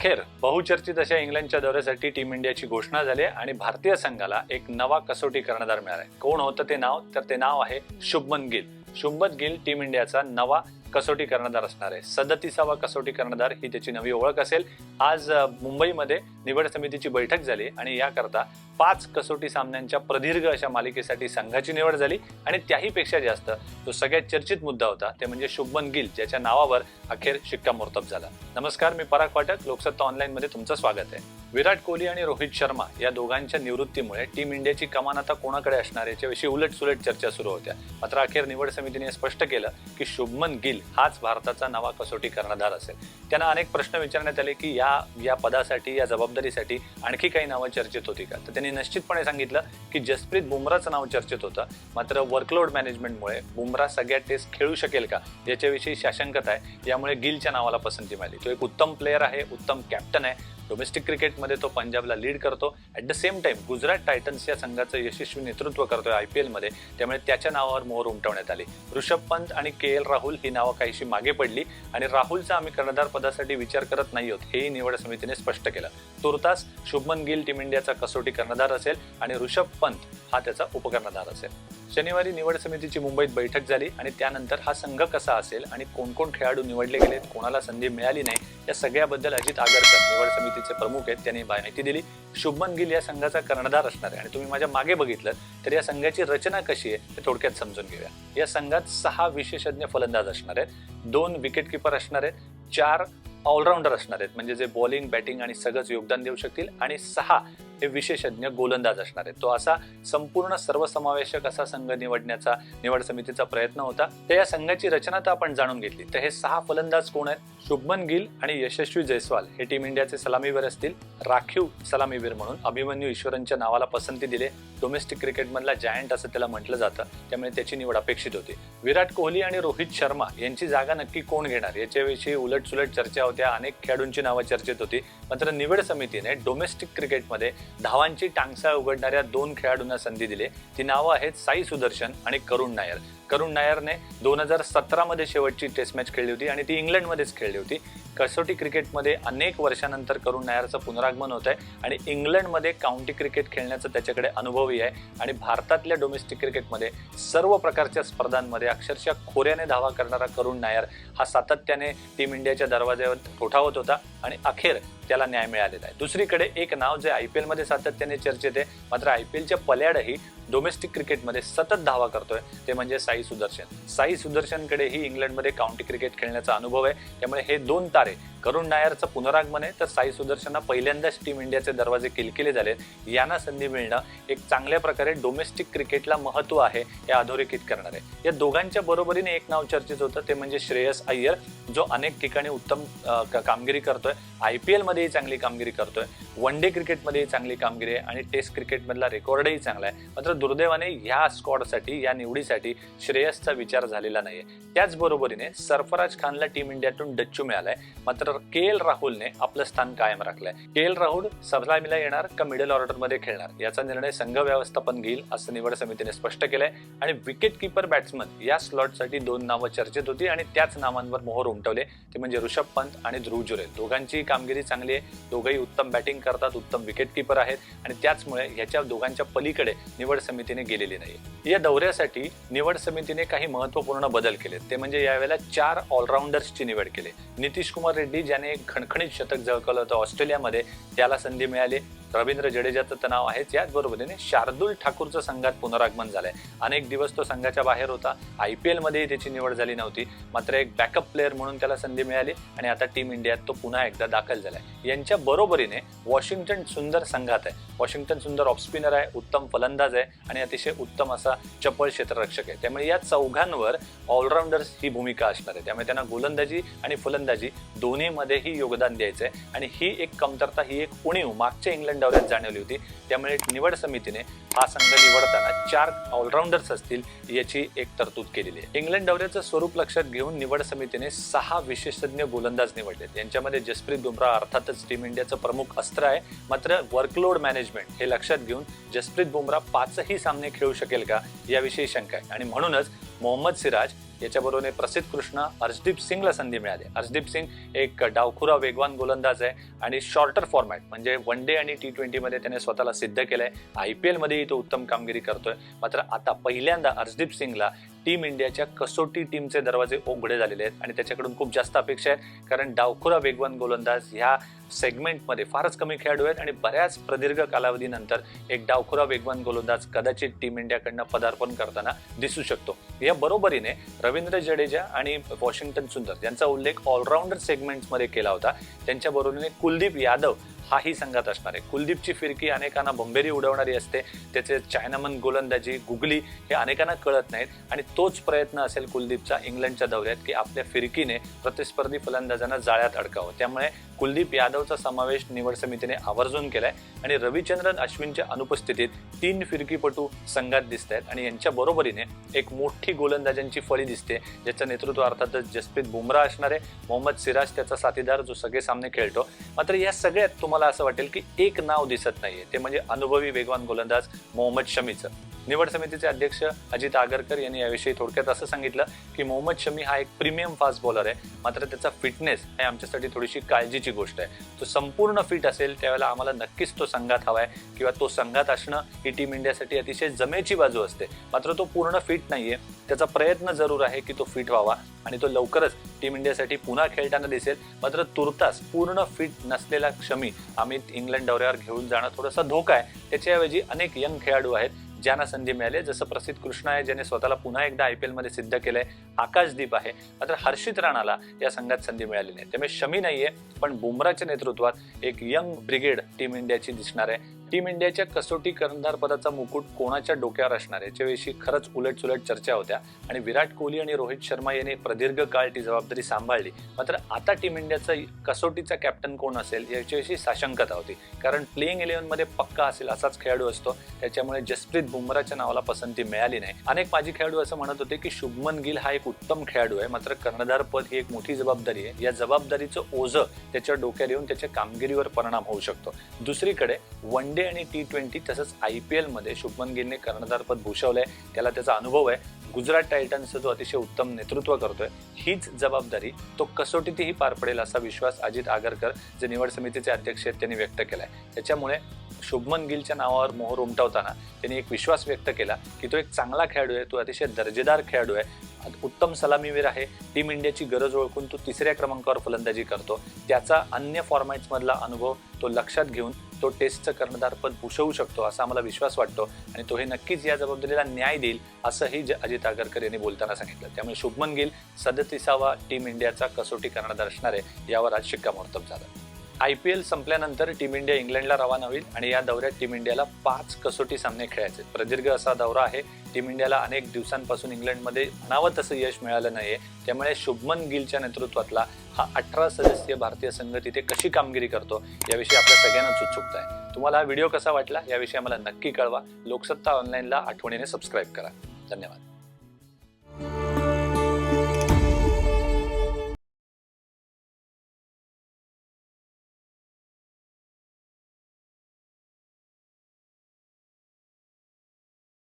अखेर बहुचर्चित अशा इंग्लंडच्या दौऱ्यासाठी टीम इंडियाची घोषणा झाली आणि भारतीय संघाला एक नवा कसोटी कर्णधार मिळाला आहे. कोण होतं ते नाव? तर ते नाव आहे शुभमन गिल. शुभमन गिल टीम इंडियाचा नवा कसोटी कर्णधार असणार आहे. सदतीसावा कसोटी कर्णधार ही त्याची नवी ओळख असेल. आज मुंबईमध्ये निवड समितीची बैठक झाली आणि याकरता पाच कसोटी सामन्यांच्या प्रदीर्घ अशा मालिकेसाठी संघाची निवड झाली आणि त्याही पेक्षा जास्त जो सगळ्यात चर्चित मुद्दा होता ते म्हणजे शुभमन गिल ज्याच्या नावावर अखेर शिक्कामोर्तब झाला. नमस्कार मी पराग फाटक लोकसत्ता ऑनलाईनमध्ये तुमचं स्वागत आहे. विराट कोहली आणि रोहित शर्मा या दोघांच्या निवृत्तीमुळे टीम इंडियाची कमान आता कोणाकडे असणार याच्याविषयी उलट सुलट चर्चा सुरू होत्या. मात्र अखेर निवड समितीने स्पष्ट केलं की शुभमन गिल हाच भारताचा नवा कसोटी कर्णधार असेल. त्यांना अनेक प्रश्न विचारण्यात आले की या या पदासाठी या जबाबदारीसाठी आणखी काही नावं चर्चेत होती का? तर त्यांनी निश्चितपणे सांगितलं की जसप्रीत बुमराचं नाव चर्चेत होतं. मात्र वर्कलोड मॅनेजमेंटमुळे बुमरा सगळ्या टेस्ट खेळू शकेल का? याच्याविषयी शाशंकता आहे. यामुळे गिलच्या नावाला पसंती मिळाली. तो एक उत्तम प्लेअर आहे उत्तम कॅप्टन आहे. डोमेस्टिक क्रिकेटमध्ये तो पंजाबला लीड करतो. At the same time Gujarat Titans या संघाचं यशस्वी नेतृत्व करतोय आय पी एलमध्ये त्यामुळे त्याच्या नावावर मोहर उमटवण्यात आली. ऋषभ पंत आणि के एल राहुल ही नावं काहीशी मागे पडली आणि राहुलचा आम्ही कर्णधार पदासाठी विचार करत नाही आहोत हेही निवड समितीने स्पष्ट केलं. तुर्तास शुभमन गिल टीम इंडियाचा कसोटी कर्णधार असेल आणि ऋषभ पंत हा त्याचा उपकर्णधार असेल. शनिवारी निवड समितीची मुंबईत बैठक झाली आणि त्यानंतर हा संघ कसा असेल आणि कोण कोण खेळाडू निवडले गेलेत कोणाला संधी मिळाली नाही या सगळ्याबद्दल अजित आगरकर निवड समितीचे प्रमुख आहेत त्यांनी माहिती दिली. शुभमन गिल या संघाचा कर्णधार असणार आहे आणि तुम्ही माझ्या मागे बघितलं तर या संघाची रचना कशी आहे ते थोडक्यात समजून घेऊया. या संघात सहा विशेषज्ञ फलंदाज असणार आहेत दोन विकेट किपर असणार आहेत चार ऑलराऊंडर असणार आहेत म्हणजे जे बॉलिंग बॅटिंग आणि सगळंच योगदान देऊ शकतील. आणि सहा हे विशेषज्ञ गोलंदाज असणार आहेत. तो असा संपूर्ण सर्वसमावेशक असा संघ निवडण्याचा निवड समितीचा प्रयत्न होता. तर या संघाची रचना तर आपण जाणून घेतली. तर हे सहा फलंदाज कोण आहेत? शुभमन गिल आणि यशस्वी जयस्वाल. हे टीम इंडियाचे सलामीवीर असतील. राखीव सलामीवीर म्हणून अभिमन्यू ईश्वरांच्या नावाला पसंती दिले डोमेस्टिक क्रिकेटमधला जायंट असं त्याला म्हटलं जातं. त्यामुळे त्याची निवड अपेक्षित होती. विराट कोहली आणि रोहित शर्मा यांची जागा नक्की कोण घेणार? याच्याविषयी उलटसुलट चर्चा होत्या. अनेक खेळाडूंची नावं चर्चेत होती. मात्र निवड समितीने डोमेस्टिक क्रिकेटमध्ये धावांची टांगसाळ उघडणाऱ्या दोन खेळाडूंना संधी दिली. ती नावं आहेत साई सुदर्शन आणि करुण नायर. करुण नायरने दोन हजार सतरामध्ये शेवटची टेस्ट मॅच खेळली होती आणि ती इंग्लंडमध्येच खेळली होती. कसोटी क्रिकेटमध्ये अनेक वर्षानंतर करुण नायरचं पुनरागमन होत आहे आणि इंग्लंडमध्ये काउंटी क्रिकेट खेळण्याचा त्याच्याकडे अनुभवही आहे. आणि भारतातल्या डोमेस्टिक क्रिकेटमध्ये सर्व प्रकारच्या स्पर्धांमध्ये अक्षरशः खोऱ्याने धावा करणारा करुण नायर हा सातत्याने टीम इंडियाच्या दरवाज्यावर ठोठावत होता. आणि अखेर त्याला न्याय मिळालेला आहे. दुसरीकडे एक नाव जे आय पी एलमध्ये सातत्याने चर्चेत आहे मात्र आय पी एलच्या पल्याडही डोमेस्टिक क्रिकेटमध्ये सतत धावा करतोय. ते म्हणजे साई सुदर्शन. साई सुदर्शनकडेही इंग्लंडमध्ये काउंटी क्रिकेट खेळण्याचा अनुभव आहे. त्यामुळे हे दोन तारे करुण नायरचं पुनरागमन आहे तर साई सुदर्शनना पहिल्यांदाच टीम इंडियाचे दरवाजे किलकिले झालेत. यांना संधी मिळणं एक चांगल्या प्रकारे डोमेस्टिक क्रिकेटला महत्त्व आहे हे अधोरेखित करणार आहे. या दोघांच्या बरोबरीने एक नाव चर्चेत होतं ते म्हणजे श्रेयस अय्यर जो अनेक ठिकाणी उत्तम क- कामगिरी करतोय. आय पी एलमध्येही चांगली कामगिरी करतोय. वन डे क्रिकेटमध्येही चांगली कामगिरी आहे आणि टेस्ट क्रिकेटमधला रेकॉर्डही चांगला आहे. मात्र दुर्दैवाने ह्या स्कॉडसाठी या निवडीसाठी श्रेयसचा विचार झालेला नाहीये. त्याचबरोबरीने सरफराज खानला टीम इंडियातून डच्चू मिळालाय. मात्र के एल राहुलने आपलं स्थान कायम राखलंय. के एल राहुल सलामीला येणार का मिडल ऑर्डरमध्ये खेळणार? याचा निर्णय संघ व्यवस्थापन घेईल असं निवड समितीने स्पष्ट केलंय. आणि विकेट किपर बॅट्समन या स्लॉटसाठी दोन नावं चर्चेत होती आणि त्याच नावांवर मोहर उमटवले. ते म्हणजे ऋषभ पंत आणि ध्रुव जुरेल दोघांची कामगिरी चांगली आहे. दोघंही उत्तम बॅटिंग करतात उत्तम विकेट किपर आहेत आणि त्याचमुळे ह्याच्या दोघांच्या पलीकडे निवड समितीने गेलेली नाही या दौऱ्यासाठी निवड समितीने काही महत्त्वपूर्ण बदल केले ते म्हणजे यावेळेला चार ऑलराऊंडर्सची निवड केली. नितीश कुमार रेड्डी ज्याने एक खणखणीत शतक झळकवलं होतं ऑस्ट्रेलियामध्ये त्याला संधी मिळाली. रवींद्र जडेजाचं तर नाव आहेच याचबरोबरीने शार्दुल ठाकूरचं संघात पुनरागमन झालंय. अनेक दिवस तो संघाच्या बाहेर होता. आय पी एलमध्येही त्याची निवड झाली नव्हती. मात्र एक बॅकअप प्लेअर म्हणून त्याला संधी मिळाली आणि आता टीम इंडियात तो पुन्हा एकदा दाखल झालाय. यांच्या बरोबरीने वॉशिंग्टन सुंदर संघात आहे. वॉशिंग्टन सुंदर ऑफस्पिनर आहे उत्तम फलंदाज आहे आणि अतिशय उत्तम असा चपळ क्षेत्ररक्षक आहे. त्यामुळे या चौघांवर ऑलराऊंडर्स ही भूमिका असणार आहे. त्यामुळे त्यांना गोलंदाजी आणि फलंदाजी दोन्हीमध्येही योगदान द्यायचं आहे आणि ही एक कमतरता ही एक उणीव मागच्या इंग्लंड दौऱ्यात जाणवली होती. त्यामुळे निवड समितीने हा संघ निवडताना चार ऑलराऊंडर्स असतील याची एक तरतूद केलेली आहे. इंग्लंड दौऱ्याचं स्वरूप लक्षात घेऊन निवड समितीने सहा विशेषज्ञ गोलंदाज निवडलेत. यांच्यामध्ये जसप्रीत बुमराह अर्थातच टीम इंडियाचं प्रमुख अस्त्र आहे. मात्र वर्कलोड मॅनेजमेंट हे लक्षात घेऊन जसप्रीत बुमराह पाचही सामने खेळू शकेल का याविषयी शंका आहे. आणि म्हणूनच मोहम्मद सिराज याच्याबरोबर प्रसिद्ध कृष्ण हर्षदीप सिंगला संधी मिळाली. हर्षदीप सिंग एक डावखुरा वेगवान गोलंदाज आहे आणि शॉर्टर फॉर्मॅट म्हणजे वन डे आणि टी ट्वेंटीमध्ये त्याने स्वतःला सिद्ध केलंय. आय पी एलमध्येही तो उत्तम कामगिरी करतोय. मात्र आता पहिल्यांदा हर्षदीप सिंगला टीम इंडियाच्या कसोटी टीमचे दरवाजे उघडे झालेले आहेत आणि त्याच्याकडून खूप जास्त अपेक्षा आहेत. कारण डावखुरा वेगवान गोलंदाज ह्या सेगमेंटमध्ये फारच कमी खेळाडू आहेत आणि बऱ्याच प्रदीर्घ कालावधीनंतर एक डावखुरा वेगवान गोलंदाज कदाचित टीम इंडियाकडनं पदार्पण करताना दिसू शकतो. या बरोबरीने रवींद्र जडेजा आणि वॉशिंग्टन सुंदर यांचा उल्लेख ऑलराऊंडर सेगमेंट्समध्ये केला होता. त्यांच्या बरोबरीने कुलदीप यादव हाही संघात असणार आहे. कुलदीपची फिरकी अनेकांना बंबेरी उडवणारी असते. त्याचे चायनामन गोलंदाजी गुगली हे अनेकांना कळत नाहीत. आणि तोच प्रयत्न असेल कुलदीपचा इंग्लंडच्या दौऱ्यात की आपल्या फिरकीने प्रतिस्पर्धी फलंदाजांना जाळ्यात अडकावं. त्यामुळे कुलदीप यादवचा समावेश निवड समितीने आवर्जून केलाय आणि रविचंद्रन अश्विनच्या अनुपस्थितीत तीन फिरकीपटू संघात दिसत आहेत आणि यांच्या बरोबरीने एक मोठी गोलंदाजांची फळी दिसते ज्याचं नेतृत्व अर्थातच जसप्रीत बुमराह असणार आहे मोहम्मद सिराज त्याचा साथीदार जो सगळे सामने खेळतो. मात्र या सगळ्यात तुम्हाला असं वाटेल की एक नाव दिसत नाहीये. ते म्हणजे अनुभवी वेगवान गोलंदाज मोहम्मद शमीचं. निवड समितीचे अध्यक्ष अजित आगरकर यांनी याविषयी थोडक्यात असं सांगितलं की मोहम्मद शमी हा एक प्रीमियम फास्ट बॉलर आहे. मात्र त्याचा फिटनेस हे आमच्यासाठी थोडीशी काळजीची गोष्ट आहे. तो संपूर्ण फिट असेल त्यावेळेला आम्हाला नक्कीच तो संघात हवा आहे किंवा तो संघात असणं ही टीम इंडियासाठी अतिशय जमेची बाजू असते. मात्र तो पूर्ण फिट नाहीये. त्याचा प्रयत्न जरूर आहे की तो फिट व्हावा आणि तो लवकरच टीम इंडियासाठी पुन्हा खेळताना दिसेल. मात्र तुर्तास पूर्ण फिट नसलेला क्षमी आम्ही इंग्लंड दौऱ्यावर घेऊन जाणं थोडासा धोका आहे. त्याच्याऐवजी अनेक यंग खेळाडू आहेत. ज्यांना संधी मिळाली जसं प्रसिद्ध कृष्ण आहे ज्याने स्वतःला पुन्हा एकदा आय पी एलमध्ये सिद्ध केलंय. आकाशदीप आहे. मात्र हर्षित राणाला या संघात संधी मिळाली नाही. त्यामुळे शमी नाहीये पण बुमराच्या नेतृत्वात एक यंग ब्रिगेड टीम इंडियाची दिसणार आहे. टीम इंडियाच्या कसोटी कर्णधार पदाचा मुकुट कोणाच्या डोक्यावर असणार? याच्याविषयी खरंच उलटसुलट चर्चा होत्या. आणि विराट कोहली आणि रोहित शर्मा यांनी प्रदीर्घ काळ ती जबाबदारी सांभाळली. मात्र आता टीम इंडियाचा कसोटीचा कॅप्टन कोण असेल याच्याविषयी साशंकता होती. कारण प्लेइंग इलेव्हनमध्ये पक्का असेल असाच खेळाडू असतो. त्याच्यामुळे जसप्रीत बुमराच्या नावाला पसंती मिळाली नाही. अनेक माजी खेळाडू असं म्हणत होते की शुभमन गिल हा एक उत्तम खेळाडू आहे. मात्र कर्णधार पद ही एक मोठी जबाबदारी आहे. या जबाबदारीचं ओझं त्याच्या डोक्यात येऊन त्याच्या कामगिरीवर परिणाम होऊ शकतो. दुसरीकडे वन डे आणि टी ट्वेंटी तसंच आय पी एलमध्ये शुभमन गिलने कर्णधारपद भूषवलंय. त्याला त्याचा अनुभव आहे. गुजरात टायटन्सचं जो अतिशय उत्तम नेतृत्व करतोय हीच जबाबदारी तो कसोटीतही पार पडेल असा विश्वास अजित आगरकर जे निवड समितीचे अध्यक्ष आहेत त्यांनी व्यक्त केलाय. त्याच्यामुळे शुभमन गिलच्या नावावर मोहर उमटवताना त्यांनी एक विश्वास व्यक्त केला की तो एक चांगला खेळाडू आहे तो अतिशय दर्जेदार खेळाडू आहे. उत्तम सलामीवीर आहे. टीम इंडियाची गरज ओळखून तो तिसऱ्या क्रमांकावर फलंदाजी करतो. त्याचा अन्य फॉर्मॅट्समधला अनुभव तो लक्षात घेऊन तो टेस्टचं कर्णधारपद भूषवू शकतो असा आम्हाला विश्वास वाटतो आणि तो हे नक्कीच या जबाबदारीला न्याय देईल असंही अजित आगरकर यांनी बोलताना सांगितलं. त्यामुळे शुभमन गिल सदतीसावा टीम इंडियाचा कसोटी कर्णधार असणार आहे यावर आज शिक्कामोर्तब झालं. आय पी एल संपल्यानंतर टीम इंडिया इंग्लंडला रवाना होईल आणि या दौऱ्यात टीम इंडियाला पाच कसोटी सामने खेळायचे प्रदीर्घ असा दौरा आहे. टीम इंडियाला अनेक दिवसांपासून इंग्लंडमध्ये म्हणावं तसं यश मिळालं नाहीये. त्यामुळे शुभमन गिलच्या नेतृत्वातला हा अठरा सदस्यीय भारतीय संघ तिथे कशी कामगिरी करतो याविषयी आपल्या सगळ्यांनाच उत्सुकता आहे. तुम्हाला हा व्हिडिओ कसा वाटला याविषयी आम्हाला नक्की कळवा. लोकसत्ता ऑनलाईनला आठवणीने सबस्क्राईब करा. धन्यवाद.